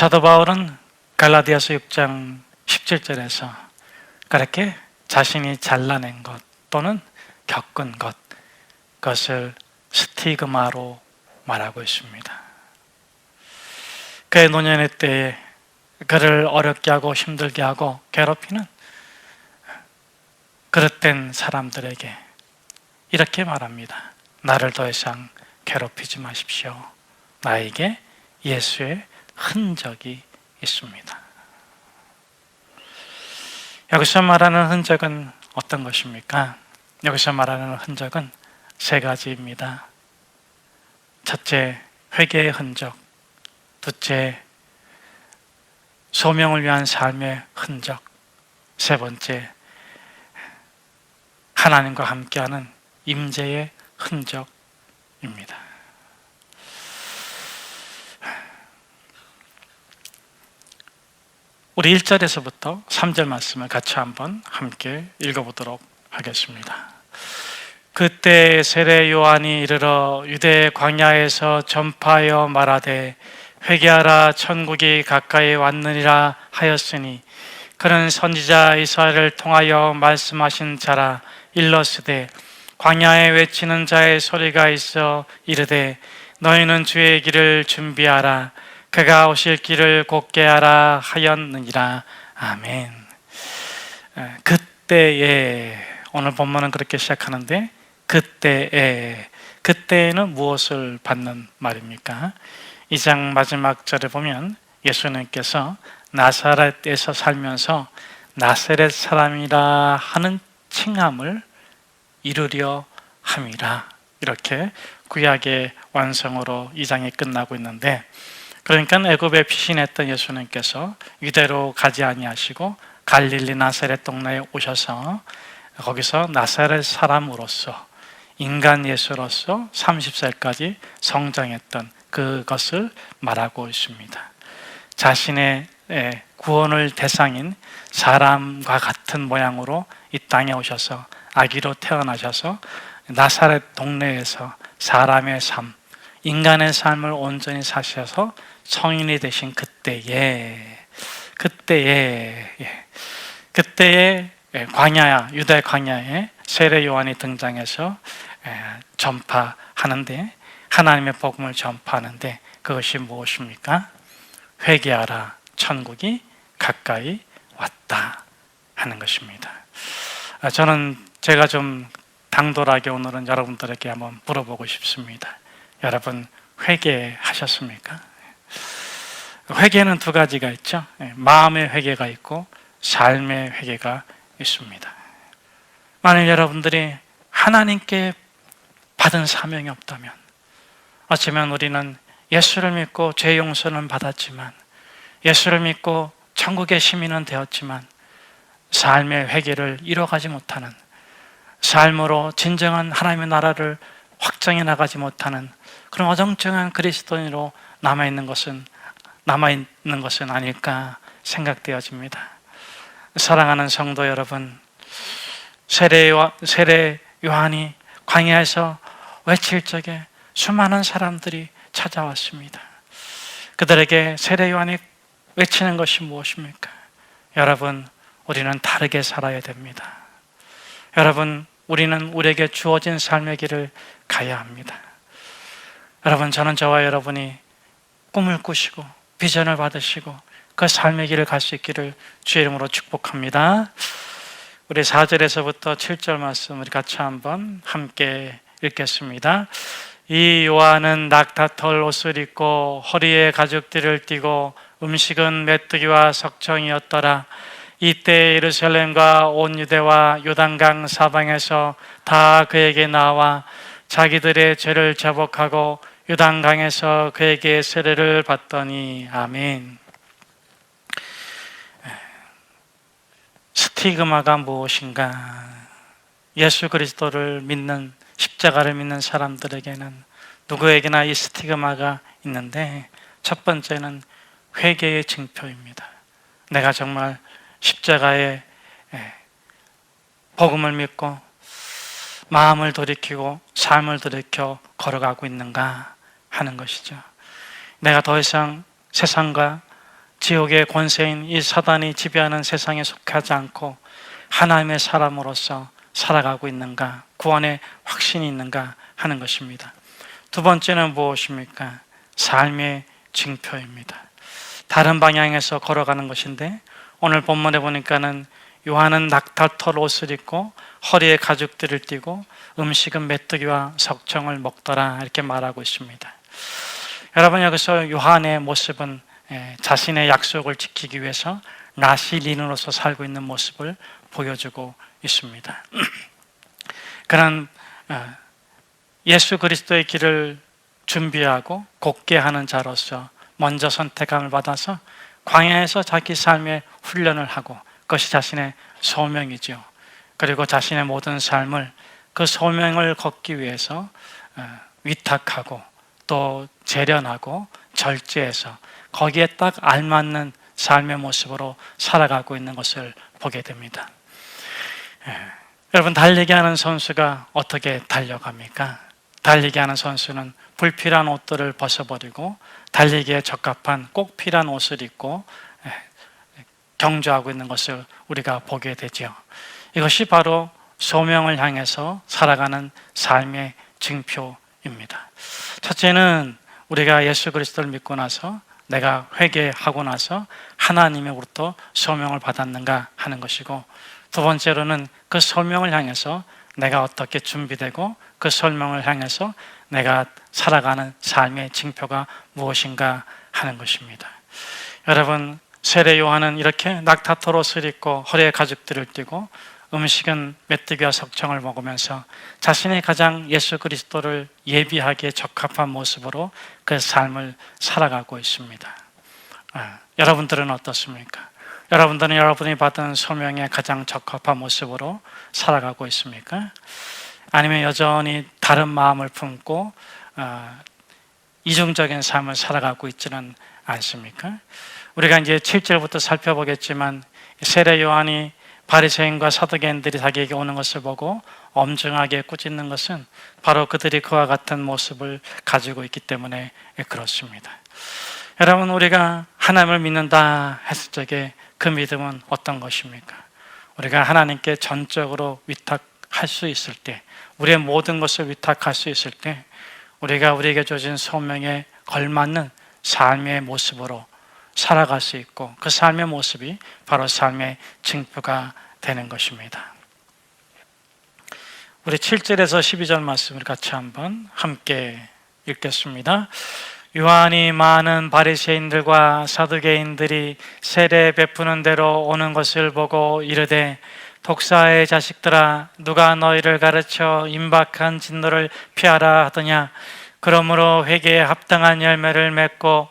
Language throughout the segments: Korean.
사도 바울은 갈라디아서 6장 17절에서 그렇게 자신이 잘라낸 것 또는 겪은 것 그것을 스티그마로 말하고 있습니다. 그의 노년의 때에 그를 어렵게 하고 힘들게 하고 괴롭히는 그릇된 사람들에게 이렇게 말합니다. 나를 더 이상 괴롭히지 마십시오. 나에게 예수의 흔적이 있습니다. 여기서 말하는 흔적은 어떤 것입니까? 여기서 말하는 흔적은 세 가지입니다. 첫째, 회개의 흔적. 둘째, 소명을 위한 삶의 흔적. 세 번째, 하나님과 함께하는 임재의 흔적입니다. 우리 1절에서부터 3절 말씀을 같이 한번 함께 읽어보도록 하겠습니다. 그때 세례 요한이 이르러 유대 광야에서 전파하여 말하되 회개하라 천국이 가까이 왔느니라 하였으니 그는 선지자 이사야를 통하여 말씀하신 자라 일러스되 광야에 외치는 자의 소리가 있어 이르되 너희는 주의 길을 준비하라 그가 오실 길을 곧게 하라 하였느니라 아멘. 에, 그때에 오늘 본문은 그렇게 시작하는데 그때에 그때에는 무엇을 받는 말입니까? 이장 마지막 절에 보면 예수님께서 나사렛에서 살면서 나사렛 사람이라 하는 칭함을 이루려 함이라 이렇게 구약의 완성으로 이 장이 끝나고 있는데 그러니까 애굽에 피신했던 예수님께서 유대로 가지 아니하시고 갈릴리 나사렛 동네에 오셔서 거기서 나사렛 사람으로서 인간 예수로서 30살까지 성장했던 그것을 말하고 있습니다. 자신의 예, 구원을 대상인 사람과 같은 모양으로 이 땅에 오셔서 아기로 태어나셔서 나사렛 동네에서 사람의 삶, 인간의 삶을 온전히 사셔서 성인이 되신 그때에 그때에 예, 그때에 예, 광야야 유대 광야에 세례 요한이 등장해서 예, 전파하는데 하나님의 복음을 전파하는데 그것이 무엇입니까? 회개하라 천국이 가까이 왔다 하는 것입니다. 아, 저는 제가 좀 당돌하게 오늘은 여러분들에게 한번 물어보고 싶습니다. 여러분 회개하셨습니까? 회개는 두 가지가 있죠. 예, 마음의 회개가 있고 삶의 회개가 있습니다. 만일 여러분들이 하나님께 받은 사명이 없다면 어쩌면 우리는 예수를 믿고 죄 용서는 받았지만 예수를 믿고 천국의 시민은 되었지만 삶의 회개를 이뤄가지 못하는 삶으로 진정한 하나님의 나라를 확장해 나가지 못하는 그런 어정쩡한 그리스도인으로 남아 있는 것은 남아 있는 것은 아닐까 생각되어집니다. 사랑하는 성도 여러분, 세례 세례 요한이 광야에서 외칠 적에 수많은 사람들이 찾아왔습니다. 그들에게 세례 요한이 외치는 것이 무엇입니까? 여러분, 우리는 다르게 살아야 됩니다. 여러분, 우리는 우리에게 주어진 삶의 길을 가야 합니다. 여러분, 저는 저와 여러분이 꿈을 꾸시고 비전을 받으시고 그 삶의 길을 갈 수 있기를 주의 이름으로 축복합니다. 우리 4절에서부터 7절 말씀 우리 같이 한번 함께 읽겠습니다. 이 요한은 낙타털 옷을 입고 허리에 가죽띠를 띠고 음식은 메뚜기와 석청이었더라. 이때 예루살렘과 온 유대와 요단강 사방에서 다 그에게 나와 자기들의 죄를 자복하고 요단강에서 그에게 세례를 받더니 아멘. 스티그마가 무엇인가? 예수 그리스도를 믿는 십자가를 믿는 사람들에게는 누구에게나 이 스티그마가 있는데 첫 번째는 회개의 증표입니다. 내가 정말 십자가의 예, 복음을 믿고 마음을 돌이키고 삶을 돌이켜 걸어가고 있는가 하는 것이죠. 내가 더 이상 세상과 지옥의 권세인 이 사단이 지배하는 세상에 속하지 않고 하나님의 사람으로서 살아가고 있는가, 구원의 확신이 있는가 하는 것입니다. 두 번째는 무엇입니까? 삶의 징표입니다. 다른 방향에서 걸어가는 것인데 오늘 본문에 보니까는 요한은 낙타털 옷을 입고 허리에 가죽들을 띠고 음식은 메뚜기와 석청을 먹더라 이렇게 말하고 있습니다. 여러분 여기서 요한의 모습은 예, 자신의 약속을 지키기 위해서 나시린으로서 살고 있는 모습을 보여주고 있습니다. 그런 어, 예수 그리스도의 길을 준비하고 곧게 하는 자로서 먼저 선택함을 받아서 광야에서 자기 삶의 훈련을 하고 그것이 자신의 소명이죠. 그리고 자신의 모든 삶을 그 소명을 걷기 위해서 어, 위탁하고 또 재련하고 절제해서 거기에 딱 알맞는 삶의 모습으로 살아가고 있는 것을 보게 됩니다. 예. 여러분 달리기 하는 선수가 어떻게 달려갑니까? 달리기 하는 선수는 불필요한 옷들을 벗어버리고 달리기에 적합한 꼭 필요한 옷을 입고 예, 경주하고 있는 것을 우리가 보게 되죠. 이것이 바로 소명을 향해서 살아가는 삶의 증표입니다. 첫째는 우리가 예수 그리스도를 믿고 나서 내가 회개하고 나서 하나님으로부터 소명을 받았는가 하는 것이고 두 번째로는 그 소명을 향해서 내가 어떻게 준비되고 그 소명을 향해서 내가 살아가는 삶의 징표가 무엇인가 하는 것입니다. 여러분 세례 요한은 이렇게 낙타토 옷을 입고 허리에 가죽들을 띠고 음식은 메뚜기와 석청을 먹으면서 자신의 가장 예수 그리스도를 예비하기에 적합한 모습으로 그 삶을 살아가고 있습니다. 아, 여러분들은 어떻습니까? 여러분들은 여러분이 받은 소명에 가장 적합한 모습으로 살아가고 있습니까? 아니면 여전히 다른 마음을 품고 어, 이중적인 삶을 살아가고 있지는 않습니까? 우리가 이제 7절부터 살펴보겠지만 세례 요한이 바리새인과 사두개인들이 자기에게 오는 것을 보고 엄중하게 꾸짖는 것은 바로 그들이 그와 같은 모습을 가지고 있기 때문에 그렇습니다. 여러분 우리가 하나님을 믿는다 했을 적에 그 믿음은 어떤 것입니까? 우리가 하나님께 전적으로 위탁할 수 있을 때, 우리의 모든 것을 위탁할 수 있을 때, 우리가 우리에게 주어진 소명에 걸맞는 삶의 모습으로 살아갈 수 있고 그 삶의 모습이 바로 삶의 증표가 되는 것입니다. 우리 7절에서 12절 말씀을 같이 한번 함께 읽겠습니다. 요한이 많은 바리새인들과 사두개인들이 세례 베푸는 대로 오는 것을 보고 이르되 독사의 자식들아 누가 너희를 가르쳐 임박한 진노를 피하라 하더냐 그러므로 회개에 합당한 열매를 맺고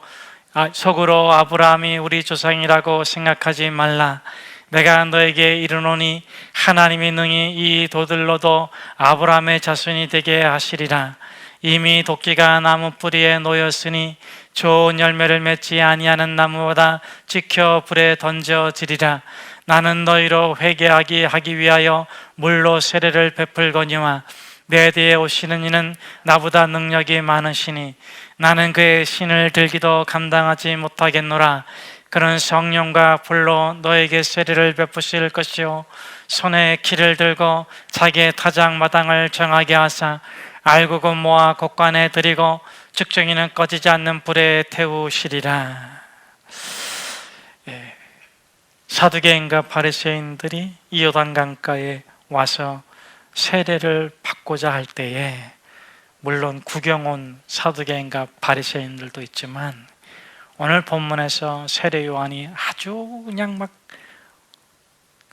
아, 속으로 아브라함이 우리 조상이라고 생각하지 말라. 내가 너에게 이르노니 하나님이 능히 이 도들로도 아브라함의 자손이 되게 하시리라. 이미 도끼가 나무 뿌리에 놓였으니 좋은 열매를 맺지 아니하는 나무보다 찍혀 불에 던져지리라. 나는 너희로 회개하기 하기 위하여 물로 세례를 베풀거니와 내 뒤에 오시는 이는 나보다 능력이 많으시니 나는 그의 신을 들기도 감당하지 못하겠노라. 그런 성령과 불로 너에게 세례를 베푸실 것이요 손에 키를 들고 자기의 타작 마당을 정하게 하사 알고고 모아 곡간에 들이고 측정이는 꺼지지 않는 불에 태우시리라. 예. 사두개인과 바리새인들이 이 요단 강가에 와서 세례를 받고자 할 때에 물론 구경 온 사두개인과 바리새인들도 있지만 오늘 본문에서 세례 요한이 아주 그냥 막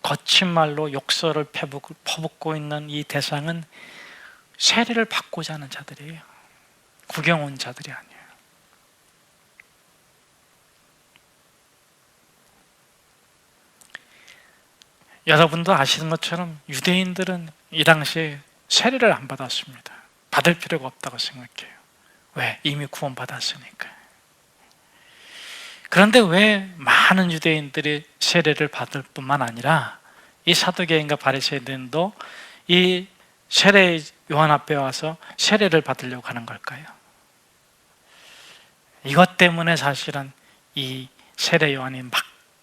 거친 말로 욕설을 퍼붓고 있는 이 대상은 세례를 받고자 하는 자들이에요. 구경 온 자들이 아니에요. 여러분도 아시는 것처럼 유대인들은 이 당시에 세례를 안 받았습니다. 받을 필요가 없다고 생각해요. 왜? 이미 구원받았으니까. 그런데 왜 많은 유대인들이 세례를 받을 뿐만 아니라 이 사도계인과 바리새인들도 이 세례 요한 앞에 와서 세례를 받으려고 하는 걸까요? 이것 때문에 사실은 이 세례 요한이 막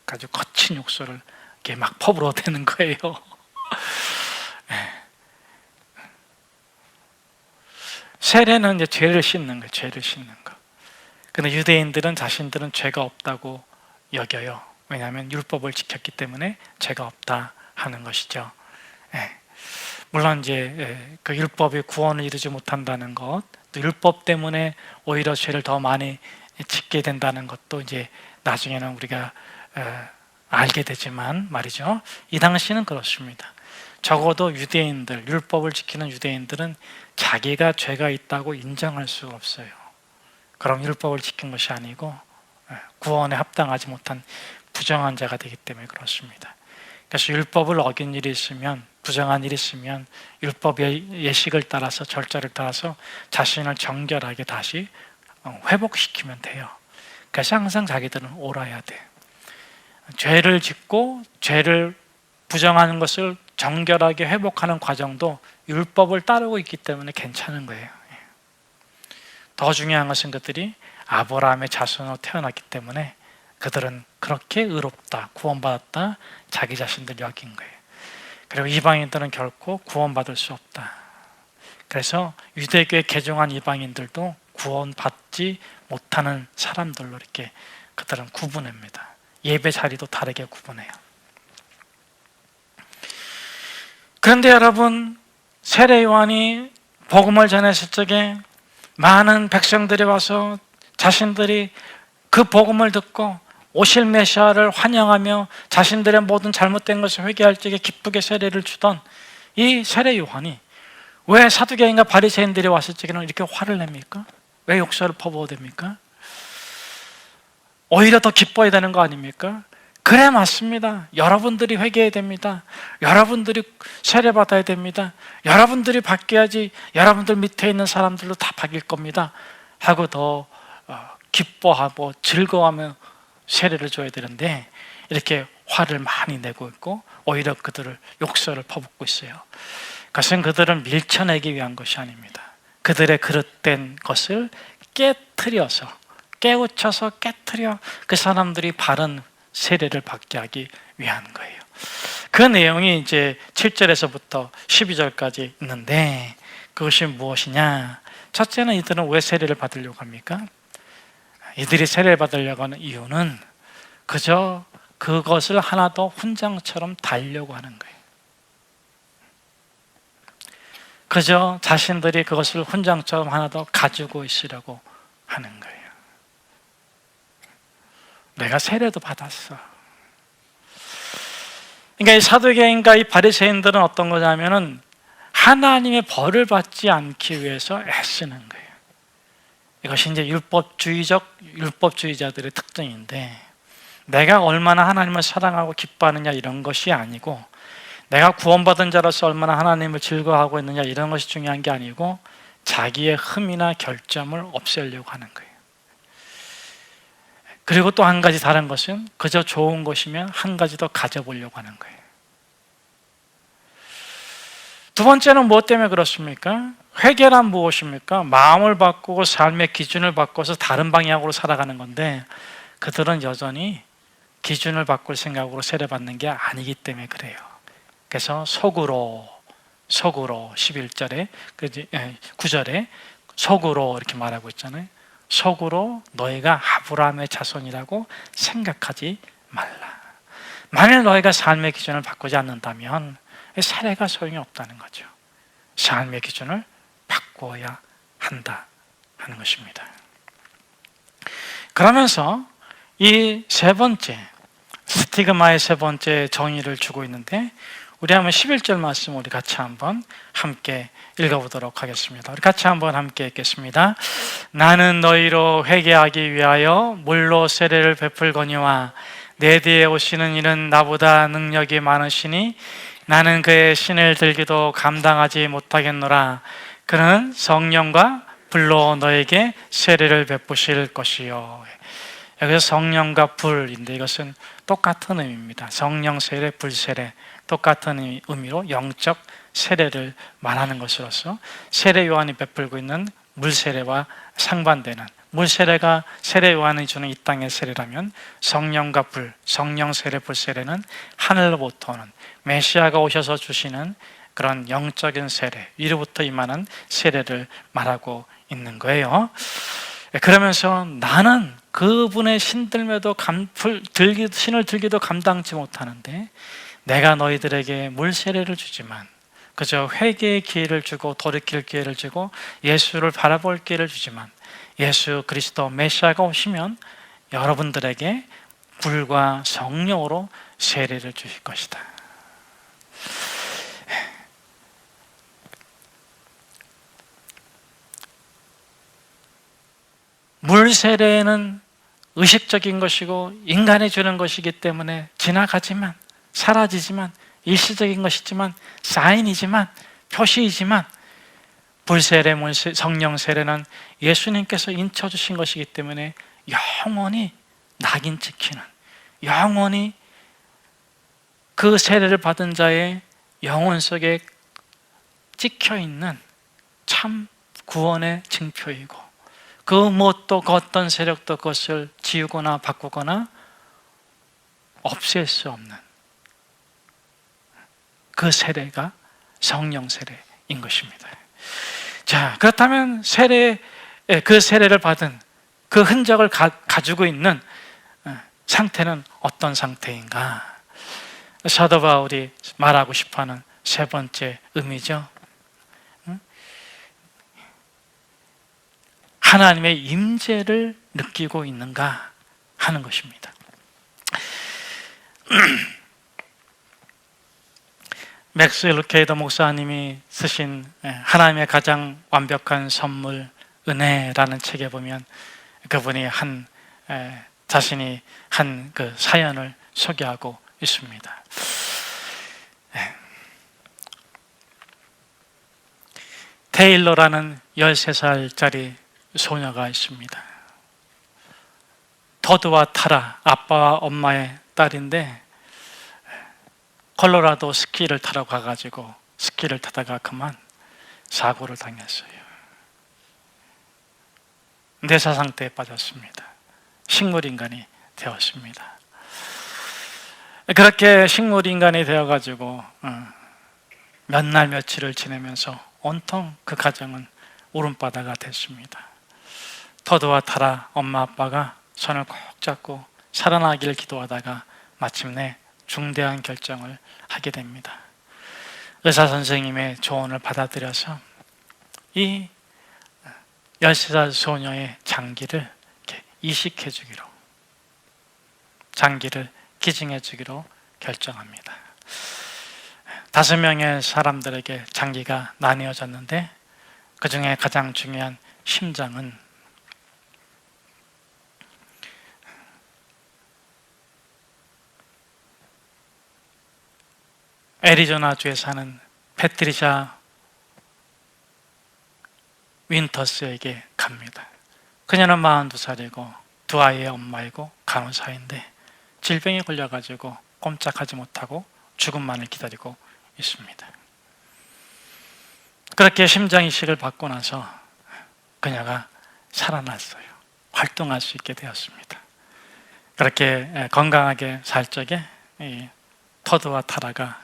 아주 거친 욕설을 이렇게 막 퍼부어대는 거예요. 예. 세례는 이제 죄를 씻는 거예요. 죄를 씻는 거. 근데 유대인들은 자신들은 죄가 없다고 여겨요. 왜냐하면 율법을 지켰기 때문에 죄가 없다 하는 것이죠. 예. 물론 이제 예, 그 율법이 구원을 이루지 못한다는 것, 또 율법 때문에 오히려 죄를 더 많이 짓게 된다는 것도 이제 나중에는 우리가 어, 알게 되지만 말이죠. 이 당시는 그렇습니다. 적어도 유대인들, 율법을 지키는 유대인들은 자기가 죄가 있다고 인정할 수가 없어요. 그럼 율법을 지킨 것이 아니고 예, 구원에 합당하지 못한 부정한 자가 되기 때문에 그렇습니다. 그래서 율법을 어긴 일이 있으면 부정한 일이 있으면 율법의 예식을 따라서 절차를 따라서 자신을 정결하게 다시 어, 회복시키면 돼요. 그래서 항상 자기들은 옳아야 돼. 죄를 짓고 죄를 부정하는 것을 정결하게 회복하는 과정도 율법을 따르고 있기 때문에 괜찮은 거예요. 예. 더 중요한 것은 그들이 아브라함의 자손으로 태어났기 때문에 그들은 그렇게 의롭다, 구원받았다, 자기 자신들 여긴 거예요. 그리고 이방인들은 결코 구원받을 수 없다. 그래서 유대교에 개종한 이방인들도 구원받지 못하는 사람들로 이렇게 그들은 구분합니다. 예배 자리도 다르게 구분해요. 그런데 여러분 세례 요한이 복음을 전했을 적에 많은 백성들이 와서 자신들이 그 복음을 듣고 오실 메시아를 환영하며 자신들의 모든 잘못된 것을 회개할 적에 기쁘게 세례를 주던 이 세례 요한이 왜 사두개인과 바리새인들이 왔을 적에는 이렇게 화를 냅니까? 왜 욕설을 퍼부어 됩니까? 오히려 더 기뻐야 되는 거 아닙니까? 그래 맞습니다. 여러분들이 회개해야 됩니다. 여러분들이 세례 받아야 됩니다. 여러분들이 바뀌어야지 여러분들 밑에 있는 사람들도 다 바뀔 겁니다. 하고 더 어, 기뻐하고 즐거워하며 세례를 줘야 되는데 이렇게 화를 많이 내고 있고 오히려 그들을 욕설을 퍼붓고 있어요. 그것은 그들을 밀쳐내기 위한 것이 아닙니다. 그들의 그릇된 것을 깨뜨려서 깨우쳐서 깨뜨려 그 사람들이 바른 세례를 받게 하기 위한 거예요. 그 내용이 이제 7절에서부터 12절까지 있는데 그것이 무엇이냐? 첫째는 이들은 왜 세례를 받으려고 합니까? 이들이 세례를 받으려고 하는 이유는 그저 그것을 하나 더 훈장처럼 달려고 하는 거예요. 그저 자신들이 그것을 훈장처럼 하나 더 가지고 있으려고 하는 거예요. 내가 세례도 받았어. 그러니까 이 사도계인과 이 바리새인들은 어떤 거냐면은 하나님의 벌을 받지 않기 위해서 애쓰는 거예요. 이것이 이제 율법주의적 율법주의자들의 특징인데 내가 얼마나 하나님을 사랑하고 기뻐하느냐 이런 것이 아니고 내가 구원받은 자로서 얼마나 하나님을 즐거워하고 있느냐 이런 것이 중요한 게 아니고 자기의 흠이나 결점을 없애려고 하는 거예요. 그리고 또 한 가지 다른 것은 그저 좋은 것이면 한 가지 더 가져보려고 하는 거예요. 두 번째는 무엇 때문에 그렇습니까? 회개란 무엇입니까? 마음을 바꾸고 삶의 기준을 바꿔서 다른 방향으로 살아가는 건데 그들은 여전히 기준을 바꿀 생각으로 세례받는 게 아니기 때문에 그래요. 그래서 속으로 속으로 11절에 9절에 속으로 이렇게 말하고 있잖아요. 속으로 너희가 아브라함의 자손이라고 생각하지 말라. 만일 너희가 삶의 기준을 바꾸지 않는다면 세례가 소용이 없다는 거죠. 삶의 기준을 바꿔야 한다 하는 것입니다. 그러면서 이 세 번째 스티그마의 세 번째 정의를 주고 있는데 우리 한번 11절 말씀 우리 같이 한번 함께 읽어보도록 하겠습니다. 우리 같이 한번 함께 읽겠습니다. 나는 너희로 회개하기 위하여 물로 세례를 베풀거니와 내 뒤에 오시는 이는 나보다 능력이 많으시니 나는 그의 신을 들기도 감당하지 못하겠노라. 그는 성령과 불로 너에게 세례를 베푸실 것이요. 여기서 성령과 불인데 이것은 똑같은 의미입니다. 성령 세례, 불 세례. 똑같은 의미로 영적 세례를 말하는 것으로서 세례 요한이 베풀고 있는 물 세례와 상반되는 물 세례가 세례 요한이 주는 이 땅의 세례라면 성령과 불, 성령 세례, 불 세례는 하늘로부터 오는 메시아가 오셔서 주시는 그런 영적인 세례, 위로부터 임하는 세례를 말하고 있는 거예요. 그러면서 나는 그분의 신들매도 감, 들기, 신을 들기도 감당치 못하는데 내가 너희들에게 물 세례를 주지만 그저 회개의 기회를 주고 돌이킬 기회를 주고 예수를 바라볼 기회를 주지만 예수 그리스도 메시아가 오시면 여러분들에게 불과 성령으로 세례를 주실 것이다. 물 세례는 의식적인 것이고 인간이 주는 것이기 때문에 지나가지만 사라지지만 일시적인 것이지만 사인이지만 표시이지만 불세례, 성령 세례는 예수님께서 인쳐 주신 것이기 때문에 영원히 낙인 찍히는 영원히 그 세례를 받은 자의 영혼 속에 찍혀 있는 참 구원의 증표이고 그 무엇도 그 어떤 세력도 그것을 지우거나 바꾸거나 없앨 수 없는 그 세례가 성령 세례인 것입니다. 자, 그렇다면 세례, 예, 그 세례를 받은 그 흔적을 가, 가지고 있는 어, 상태는 어떤 상태인가? 사도 바울이 말하고 싶어하는 세 번째 의미죠. 하나님의 임재를 느끼고 있는가 하는 것입니다. 맥스웰 루케이더 목사님이 쓰신 예, 하나님의 가장 완벽한 선물 은혜라는 책에 보면 그분이 한 예, 자신이 한 그 사연을 소개하고 있습니다. 예. 테일러라는 13살짜리 소녀가 있습니다. 터드와 타라 아빠와 엄마의 딸인데 콜로라도 스키를 타러 가가지고 스키를 타다가 그만 사고를 당했어요. 뇌사 상태에 빠졌습니다. 식물 인간이 되었습니다. 그렇게 식물 인간이 되어가지고 어, 몇날 며칠을 지내면서 온통 그 가정은 울음바다가 됐습니다. 터드와 타라 엄마 아빠가 손을 꼭 잡고 살아나기를 기도하다가 마침내 중대한 결정을 하게 됩니다. 의사 선생님의 조언을 받아들여서 이 13살 소녀의 장기를 이식해 주기로 장기를 기증해 주기로 결정합니다. 다섯 명의 사람들에게 장기가 나뉘어졌는데 그 중에 가장 중요한 심장은 애리조나주에 사는 패트리샤 윈터스에게 갑니다. 그녀는 42살이고 두 아이의 엄마이고 간호사인데 질병에 걸려가지고 꼼짝하지 못하고 죽음만을 기다리고 있습니다. 그렇게 심장 이식을 받고 나서 그녀가 살아났어요. 활동할 수 있게 되었습니다. 그렇게 건강하게 살 적에 터드와 타라가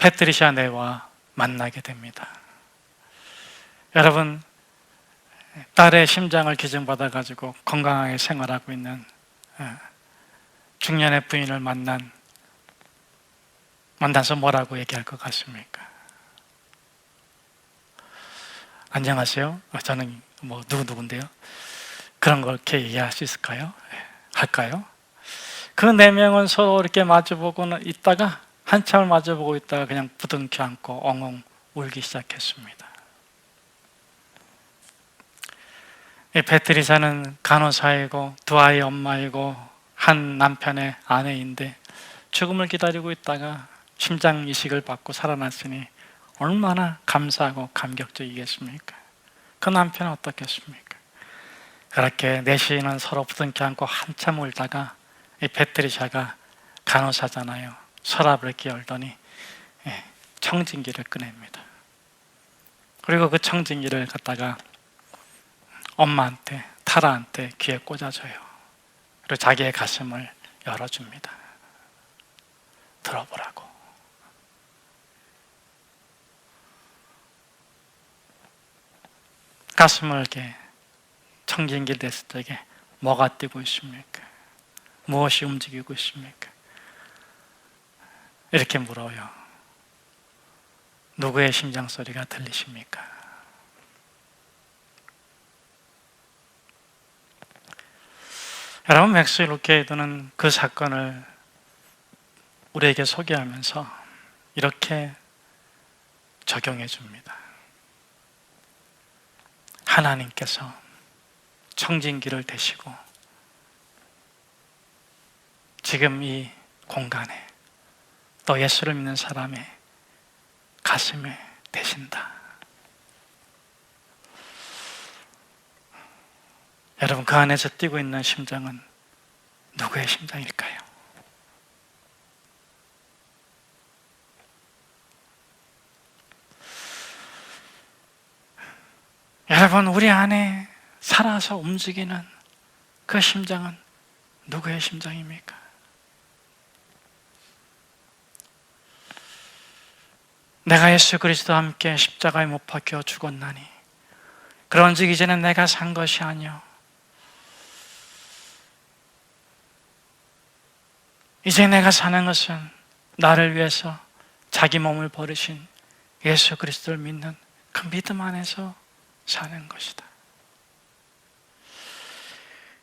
패트리샤 네와 만나게 됩니다. 여러분, 딸의 심장을 기증받아 가지고 건강하게 생활하고 있는 어, 중년의 부인을 만난 만나서 뭐라고 얘기할 것 같습니까? 안녕하세요. 어, 저는 뭐 누구 누군데요. 그런 걸 이렇게 이해할 수 있을까요? 예, 할까요? 그 네 명은 서로 이렇게 마주보고 있다가 한참을 마주보고 있다가 그냥 부둥켜 안고 엉엉 울기 시작했습니다. 베트리사는 간호사이고 두 아이 엄마이고 한 남편의 아내인데 죽음을 기다리고 있다가 심장 이식을 받고 살아났으니 얼마나 감사하고 감격적이겠습니까? 그 남편은 어떻겠습니까? 그렇게 내시인은 서로 부둥켜 안고 한참 울다가 이 베트리샤가 간호사잖아요. 서랍을 이렇게 열더니 예, 청진기를 꺼냅니다. 그리고 그 청진기를 갖다가 엄마한테, 타라한테 귀에 꽂아줘요. 그리고 자기의 가슴을 열어줍니다. 들어보라고. 가슴을 이렇게 청진기 됐을 때에 뭐가 뛰고 있습니까? 무엇이 움직이고 있습니까? 이렇게 물어요. 누구의 심장 소리가 들리십니까? 여러분 맥스 루케이드는 그 사건을 우리에게 소개하면서 이렇게 적용해 줍니다. 하나님께서 청진기를 대시고 지금 이 공간에 또 예수를 믿는 사람의 가슴에 대신다. 여러분 그 안에서 뛰고 있는 심장은 누구의 심장일까요? 여러분 우리 안에 살아서 움직이는 그 심장은 누구의 심장입니까? 내가 예수 그리스도와 함께 십자가에 못 박혀 죽었나니 그런즉 이제는 내가 산 것이 아니요 이제 내가 사는 것은 나를 위해서 자기 몸을 버리신 예수 그리스도를 믿는 그 믿음 안에서 사는 것이다.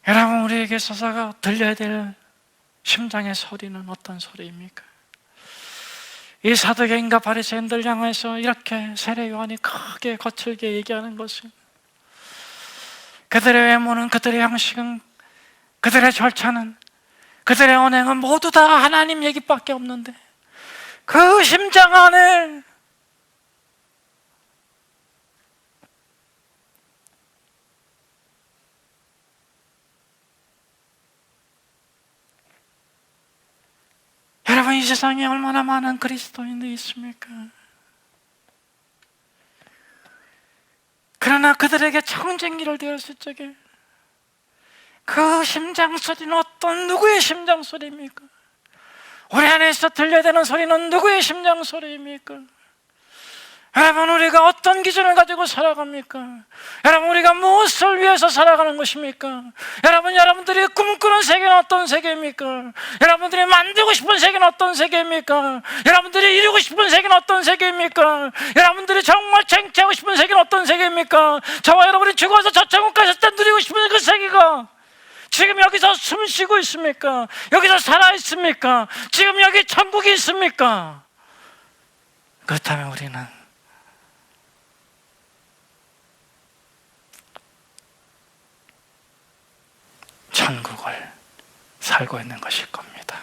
여러분 우리에게 있어서가 들려야 될 심장의 소리는 어떤 소리입니까? 이 사도계인과 바리새인들 향해서 이렇게 세례 요한이 크게 거칠게 얘기하는 것은 그들의 외모는 그들의 형식은 그들의 절차는 그들의 언행은 모두 다 하나님 얘기밖에 없는데 그 심장 안에 여러분 이 세상에 얼마나 많은 그리스도인들이 있습니까? 그러나 그들에게 청쟁기를 되었을 적에 그 심장 소리는 어떤 누구의 심장 소리입니까? 우리 안에서 들려야 되는 소리는 누구의 심장 소리입니까? 여러분 우리가 어떤 기준을 가지고 살아갑니까? 여러분 우리가 무엇을 위해서 살아가는 것입니까? 여러분 여러분들이 꿈꾸는 세계는 어떤 세계입니까? 여러분들이 만들고 싶은 세계는 어떤 세계입니까? 여러분들이 이루고 싶은 세계는 어떤 세계입니까? 여러분들이 정말 쟁취하고 싶은 세계는 어떤 세계입니까? 저와 여러분이 죽어서 저 천국 가실 때 누리고 싶은 그 세계가 지금 여기서 숨 쉬고 있습니까? 여기서 살아 있습니까? 지금 여기 천국이 있습니까? 그렇다면 우리는 천국을 살고 있는 것일 겁니다.